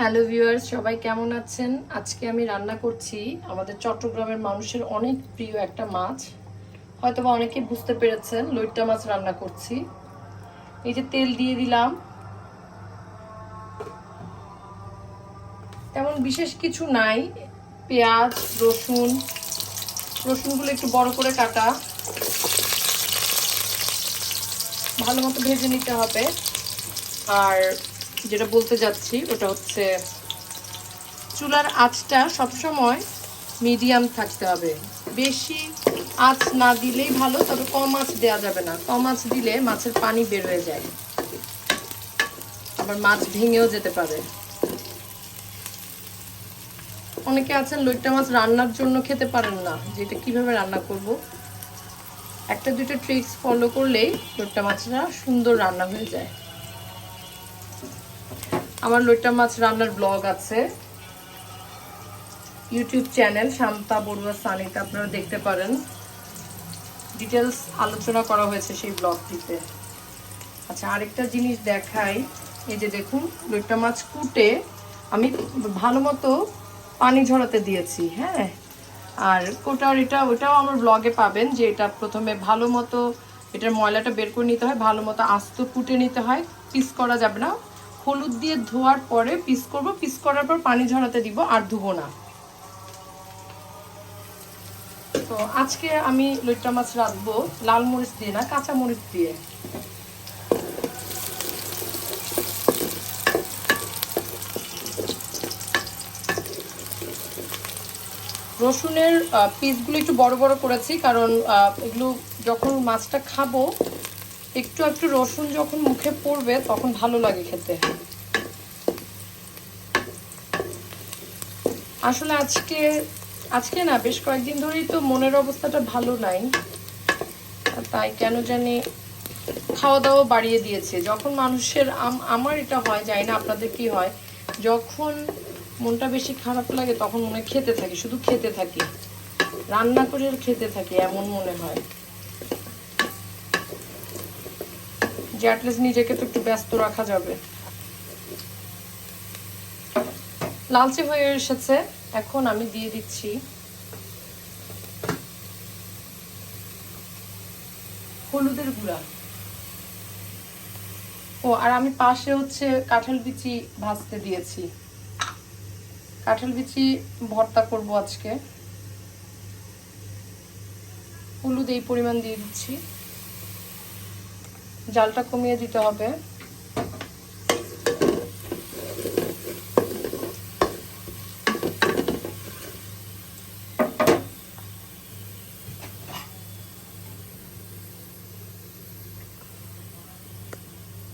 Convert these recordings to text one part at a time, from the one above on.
Hello viewers, সবাই কেমন আছেন? আজকে আমি রান্না করছি আমাদের চট্টগ্রামের মানুষের অনেক প্রিয় একটা মাছ। হয়তো বা অনেকে বুঝতে পেরেছেন লইট্টা মাছ রান্না করছি। এই যে তেল দিয়ে দিলাম। তেমন বিশেষ কিছু নাই। পেঁয়াজ, রসুন, রসুনগুলো একটু বড় করে কাটা। ভালো মতো ভেজে নিতে হবে। আর যেটা বলতে যাচ্ছি, ওটা হচ্ছে চুলার আঁচটা সবসময় মিডিয়াম থাকতে হবে। বেশি আঁচ না দিলেই ভালো, তবে কম আঁচ দেওয়া যাবে না। কম আঁচ দিলে মাছের পানি বের হয়ে যায়। আবার মাছ ভেঙেও যেতে পারে। অনেকে আছেন, লইট্টা মাছ রান্নার জন্য খেতে পারেন না। যে এটা কীভাবে রান্না করব? একটা দুটো ট্রিক্স ফলো করলেই লইট্টা মাছটা সুন্দর রান্না হয়ে যায়। আমার লইট্টা মাছ রান্নার ব্লগ আছে। ইউটিউব চ্যানেল শান্তা বড়ুয়া সানিতে আপনারা দেখতে পারেন। ডিটেলস আলোচনা করা হয়েছে সেই ব্লগটিতে। আচ্ছা আরেকটা জিনিস দেখাই। এই যে দেখুন লইট্টা মাছ কুটে আমি ভালো মতো পানি ঝরাতে দিয়েছি হ্যাঁ? আর কোটার এটা, ওটাও আমার ব্লগে পাবেন যে এটা প্রথমে ভালো মতো এটার ময়লাটা বের করে নিতে হয়, ভালো মতো আস্ত কুটে নিতে হয়, পিস করা যাবে না। হলুদ দিয়ে ধোয়ার পরে পিস করব। পিস করার পর পানি ঝরাতে দিব আর ধুবো না। তো আজকে আমি লইট্টা মাছ রাখব লাল মরিচ দিয়ে না, কাঁচা মরিচ দিয়ে। রসুনের পিসগুলো একটু বড় বড় করেছি, কারণ এগুলো যখন মাছটা খাব একটু একটু রসুন যখন মুখে পড়বে, তখন ভালো লাগে খেতে। আসলে আজকে আজকে না, বেশ কয়েকদিন ধরেই তো মনের অবস্থাটা ভালো নাই। তাই কেন জানি খাওয়া দাওয়া বাড়িয়ে দিয়েছে। যখন মানুষের আমার এটা হয়, জানি না আপনাদের কি হয়, যখন মনটা বেশি খারাপ লাগে, তখন মনে খেতে থাকি, শুধু খেতে থাকি। রান্না করে খেতে থাকি, এমন মনে হয়। যে অ্যাটলিস্ট নিজেকে তো একটু ব্যস্ত রাখা যাবে। লালচে হয়ে এসেছে। এখন আমি দিয়ে দিচ্ছি হলুদের গুঁড়া। ও, আর আমি পাশে হচ্ছে কাঁঠাল বিচি ভাজতে দিয়েছি। কাঁঠাল বিচি ভর্তা করব আজকে। হলুদ এই পরিমাণ দিয়ে দিচ্ছি। জালটা কমিয়ে দিতে হবে।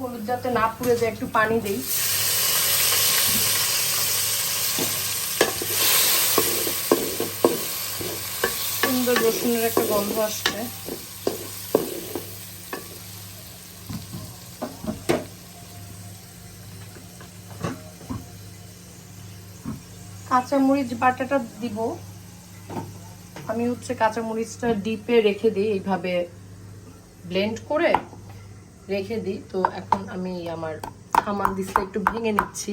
হলুদ যাতে না পুড়ে যায়, একটু পানি দিই। সুন্দর রসুনের একটা গন্ধ আসছে। কাঁচামরিচ বাটাটা দিব। আমি হচ্ছে কাঁচামরিচটা ডিপে রেখে দিই, এইভাবে ব্লেন্ড করে রেখে দিই। তো এখন আমি আমার খামার দিসটা একটু ভেঙে নিচ্ছি।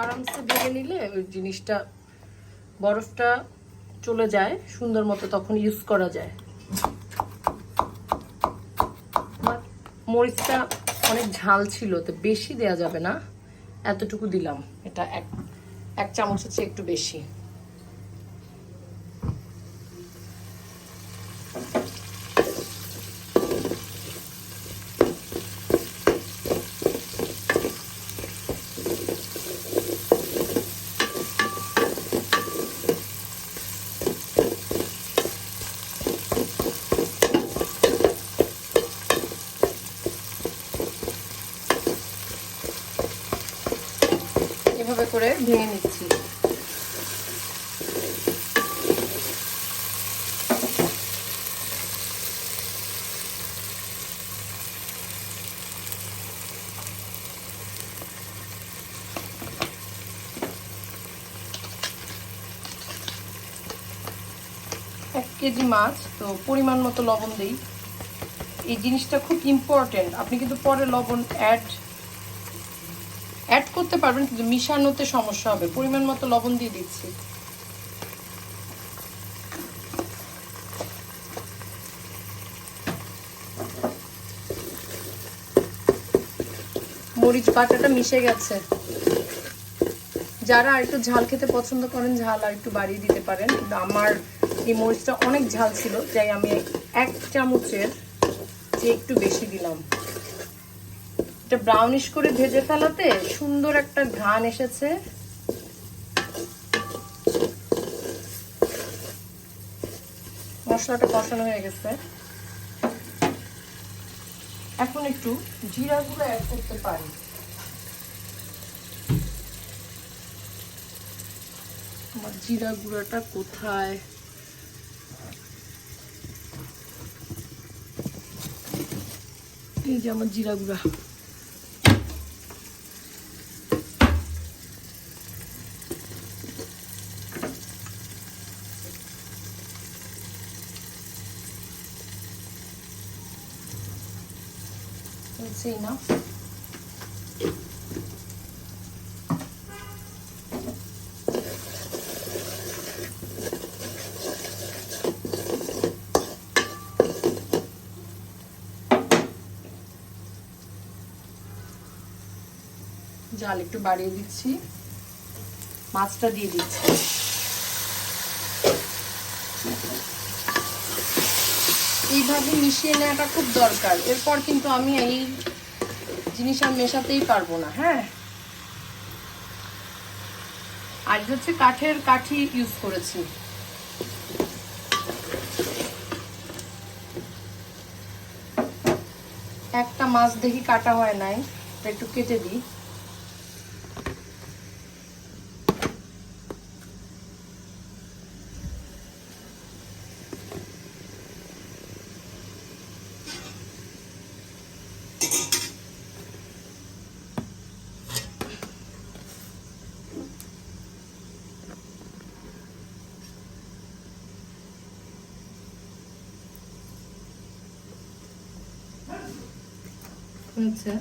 আরামসে ভেঙে নিলে ওই জিনিসটা, বরফটা চলে যায়, সুন্দর মতো তখন ইউজ করা যায়। মরিচটা অনেক ঝাল ছিল, তো বেশি দেয়া যাবে না। এতটুকু দিলাম। এটা এক এক চামচ হচ্ছে একটু বেশি এভাবে করে ভেঙে নিচ্ছি। এক কেজি মাছ, তো পরিমাণ মতো লবণ দিই। এই জিনিসটা খুব ইম্পর্টেন্ট আপনি কিন্তু পরে লবণ অ্যাড অ্যাড করতে পারবেন, কিন্তু মিশানোতে সমস্যা হবে। পরিমাণ মতো লবণ দিয়ে দিচ্ছি। মরিচ বাটাটা মিশে গেছে। যারা একটু ঝাল খেতে পছন্দ করেন, ঝাল আর একটু বাড়িয়ে দিতে পারেন। কিন্তু আমার এই মরিচটা অনেক ঝাল ছিল তাই আমি এক চামচের যে একটু বেশি দিলাম। এটা ব্রাউনিশ করে ভেজে ফেলাতে সুন্দর একটা ঘ্রাণ এসেছে। মশলাটা কষানো হয়ে গেছে। এখন একটু জিরা গুঁড়ো অ্যাড করতে পারি। আমার জিরা গুঁড়োটা কোথায়? এই যে আমার জিরা গুঁড়া। It's enough. জাল একটু বাড়িয়ে দিচ্ছি। মাছটা দিয়ে দিচ্ছি। এইভাবে মিশিয়ে নেওয়াটা খুব দরকার। এরপর কিন্তু আমি এই জিনিস আর মেশাতেই পারব না হ্যাঁ? আর হচ্ছে কাঠের কাঠি ইউজ করেছি। একটা মাছ দেখি কাটা হয় নাই, একটু কেটে দিই। হয়েছে।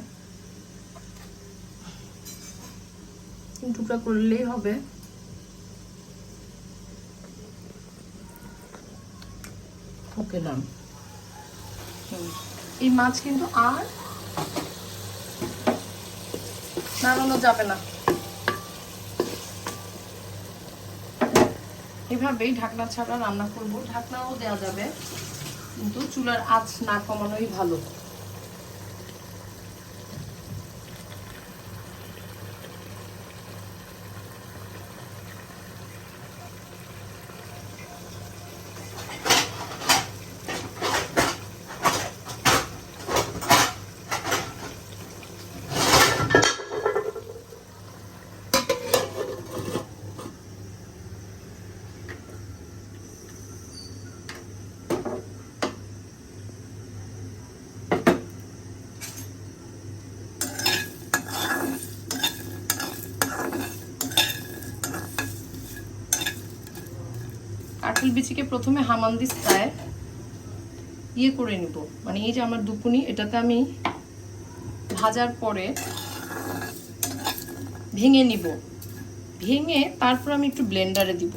টুকরা করলেই হবে। ওকে ডান এই মাছ কিন্তু আর নাড়ানো যাবে না। এভাবেই ঢাকনা ছাড়া রান্না করব। ঢাকনাও দেওয়া যাবে কিন্তু চুলার আঁচ না কমানোই ভালো কাঁঠাল বিচিকে প্রথমে হামানদিস্তায় ইয়ে করে নিব। মানে এই যে আমার দুপুনি এটাতে আমি ভাজার পরে ভেঙে নিব। ভেঙে তারপর আমি একটু ব্লেন্ডারে দিব।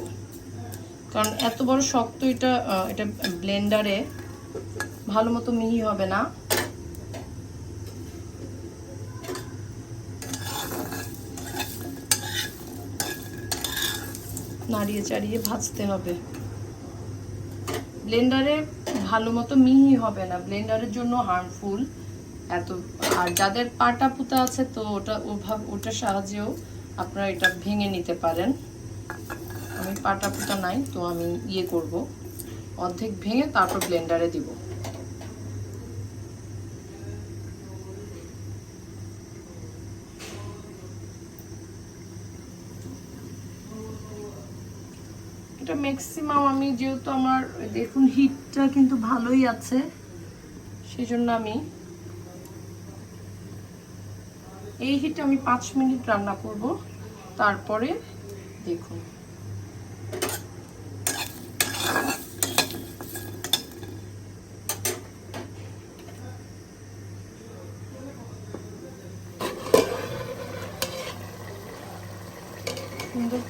কারণ এত বড় শক্ত এটা এটা ব্লেন্ডারে ভালো মতো মিহি হবে না। নাড়িয়ে চাড়িয়ে ভাজতে হবে। ব্লেন্ডারে ভালো মতো মিহি হবে না। ব্লেন্ডারের জন্য হার্মফুল। এত আর যাদের পাটা পুতা আছে তো ওটা ওভাবে ওটার সাহায্যেও আপনারা এটা ভেঙে নিতে পারেন। আমি পাটা পুতা নাই, তো আমি ইয়ে করব। অর্ধেক ভেঙে তারপর ব্লেন্ডারে দিব। এটা ম্যাক্সিমাম আমি যেহেতু আমার, দেখুন হিটটা কিন্তু ভালোই আছে সেই জন্য আমি এই হিটে আমি পাঁচ মিনিট রান্না করব, তারপরে দেখুন।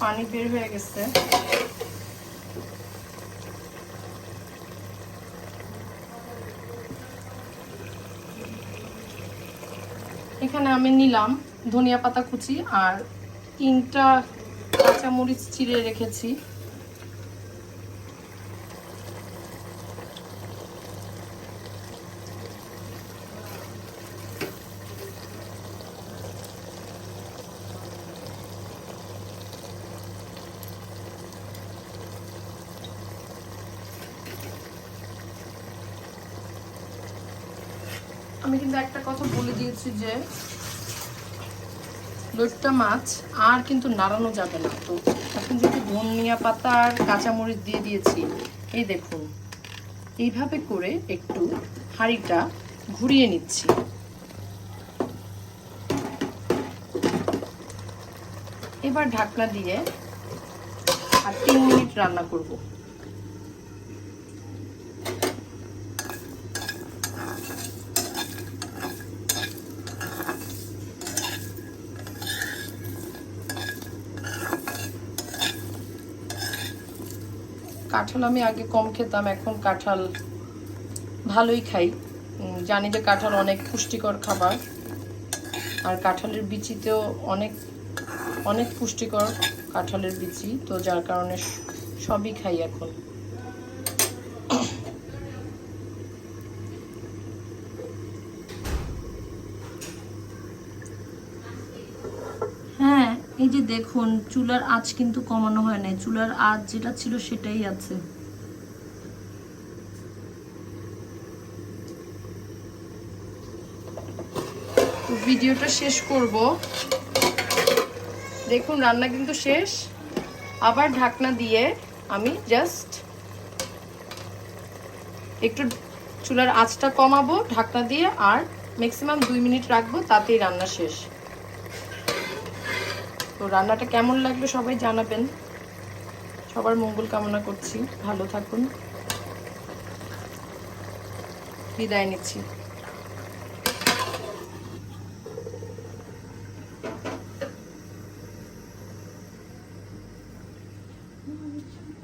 পানি বের হয়ে গেছে। এখানে আমি নিলাম ধনিয়া পাতা কুচি আর তিনটা কাঁচামরিচ চিড়ে রেখেছি। আমি কিন্তু একটা কথা বলে দিয়েছি যে লইট্টা মাছ আর কিন্তু নাড়ানো যাবে না। তো এখন যেহেতু ধনিয়া পাতা আর কাঁচামরিচ দিয়ে দিয়েছি, এই দেখুন, এইভাবে করে একটু হাঁড়িটা ঘুরিয়ে নিচ্ছি। এবার ঢাকনা দিয়ে আর তিন মিনিট রান্না করব। কাঁঠাল আমি আগে কম খেতাম, এখন কাঁঠাল ভালোই খাই। জানি যে কাঁঠাল অনেক পুষ্টিকর খাবার, আর কাঁঠালের বিচিতেও অনেক অনেক পুষ্টিকর কাঁঠালের বিচি, তো যার কারণে সবই খাই এখন হ্যাঁ এই যে দেখুন, চুলার আঁচ কিন্তু কমানো হয় নাই। চুলার আঁচ যেটা ছিল সেটাই আছে। ভিডিওটা শেষ করব। দেখুন, রান্না কিন্তু শেষ। আবার ঢাকনা দিয়ে আমি জাস্ট একটু চুলার আঁচটা কমাবো, ঢাকনা দিয়ে, আর ম্যাক্সিমাম দুই মিনিট রাখব, তাতেই রান্না শেষ। তো রান্নাটা কেমন লাগল সবাই জানাবেন। সবার মঙ্গল কামনা করছি। ভালো থাকুন। বিদায় নিচ্ছি।